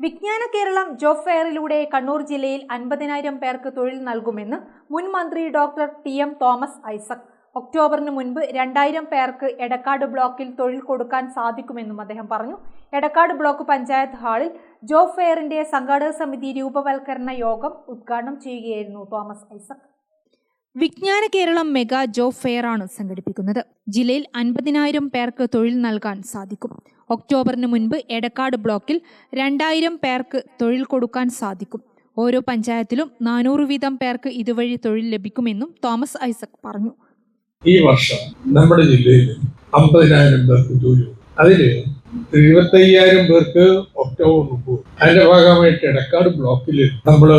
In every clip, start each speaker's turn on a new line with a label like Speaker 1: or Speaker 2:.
Speaker 1: വിജ്ഞാന കേരളം ജോബ് ഫെയറിലൂടെ കണ്ണൂർ ജില്ലയിൽ അൻപതിനായിരം പേർക്ക് തൊഴിൽ നൽകുമെന്ന് മുൻ മന്ത്രി doctor T M Thomas Isaac. ഒക്ടോബറിന് മുൻപ് രണ്ടായിരം പേർക്ക് എടക്കാട് ബ്ലോക്കിൽ തൊഴിൽ കൊടുക്കാൻ സാധിക്കുമെന്നും അദ്ദേഹം പറഞ്ഞു. എടക്കാട് ബ്ലോക്ക് പഞ്ചായത്ത് ഹാളിൽ ജോബ് ഫെയറിന്റെ സംഘാടക സമിതി രൂപവൽക്കരണ യോഗം ഉദ്ഘാടനം ചെയ്യുകയായിരുന്നു തോമസ് ഐസക്. വിജ്ഞാന കേരളം മെഗാ ജോബ് ഫെയർ ആണ് സംഘടിപ്പിക്കുന്നത്. ജില്ലയിൽ അൻപതിനായിരം പേർക്ക് തൊഴിൽ നൽകാൻ സാധിക്കും. ഒക്ടോബറിന് മുൻപ് എടക്കാട് ബ്ലോക്കിൽ രണ്ടായിരം പേർക്ക് തൊഴിൽ കൊടുക്കാൻ സാധിക്കും. ഓരോ പഞ്ചായത്തിലും നാനൂറ് വീതം പേർക്ക് ഇതുവഴി തൊഴിൽ ലഭിക്കുമെന്നും തോമസ് ഐസക് പറഞ്ഞു.
Speaker 2: ഈ വർഷം നമ്മുടെ ജില്ലയിൽ അമ്പതിനായിരം പേർക്ക് ജോലി അതിൽ എഴുപത്തയ്യായിരം പേർക്ക് ഒക്ടോബർ മുമ്പ്. അതിന്റെ ഭാഗമായിട്ട് എടക്കാട് ബ്ലോക്കിൽ നമ്മൾ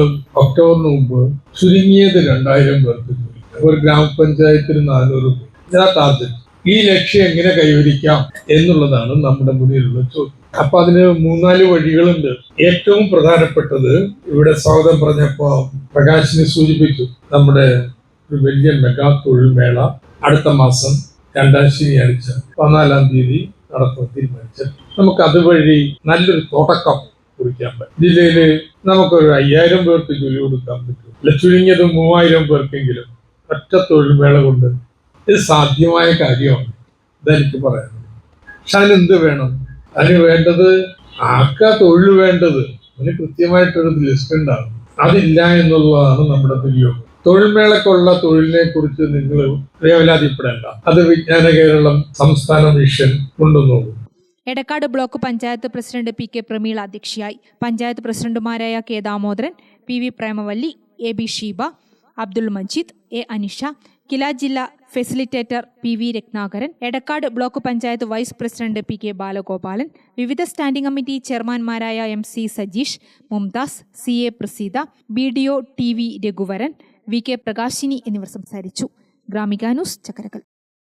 Speaker 2: ഒക്ടോബറിന് മുമ്പ് ചുരുങ്ങിയത് രണ്ടായിരം പേർക്ക് ഒരു ഗ്രാമപഞ്ചായത്തിന് നാനൂറ് ഇതാ ടാർഗറ്റ് ഈ ലക്ഷ്യം എങ്ങനെ കൈവരിക്കാം എന്നുള്ളതാണ് നമ്മുടെ മുന്നിലുള്ള ചോദ്യം. അപ്പൊ അതിന് മൂന്നാൽ വഴികളുണ്ട്. ഏറ്റവും പ്രധാനപ്പെട്ടത് ഇവിടെ സ്വാഗതം പറഞ്ഞപ്പോ പ്രകാശിനെ സൂചിപ്പിച്ചു. നമ്മുടെ ഒരു വലിയ മെഗാ തൊഴിൽ മേള അടുത്ത മാസം രണ്ടാം ശനിയാഴ്ച പതിനാലാം തീയതി നടത്താൻ തീരുമാനിച്ചു. നമുക്ക് അതുവഴി നല്ലൊരു തുടക്കം കുറിക്കാൻ പറ്റും. ജില്ലയിൽ നമുക്കൊരു അയ്യായിരം പേർക്ക് ജോലി കൊടുക്കാൻ പറ്റും. അല്ല ചുരുങ്ങിയത് മൂവായിരം പേർക്കെങ്കിലും ഒറ്റ തൊഴിൽ മേള കൊണ്ട് ഇത് സാധ്യമായ കാര്യമാണ്. ഇതെനിക്ക് പറയാനുള്ളത്. പക്ഷെ അതിനെന്ത് വേണം? അതിന് വേണ്ടത് ആർക്കാ തൊഴിൽ വേണ്ടത്? അതിന് കൃത്യമായിട്ടൊരു ലിസ്റ്റ് ഉണ്ടാകും അതില്ല എന്നുള്ളതാണ് നമ്മുടെ ദുര്യോഗം. തൊഴിൽ മേളക്കുള്ള തൊഴിലിനെ കുറിച്ച് നിങ്ങൾ വേവലാതിപ്പെടേണ്ട അത് വിജ്ഞാന കേരളം സംസ്ഥാന mission കൊണ്ടുവന്നോളൂ
Speaker 1: Edakkad block panchayat president P K Prameela അധ്യക്ഷയായി. പഞ്ചായത്ത് പ്രസിഡന്റുമാരായ K Damodaran P V Premavalli A B Sheeba Abdul Majeed A Anisha KILA ജില്ലാ facilitator P V Ratnakaran Edakkad block panchayat vice president P K Balagopalan വിവിധ standing committee ചെയർമാൻമാരായ M C Sajeesh Mumtaz C A Praseetha B D O T V Raghuvaran V K Prakashini എന്നിവർ സംസാരിച്ചു. Gramika news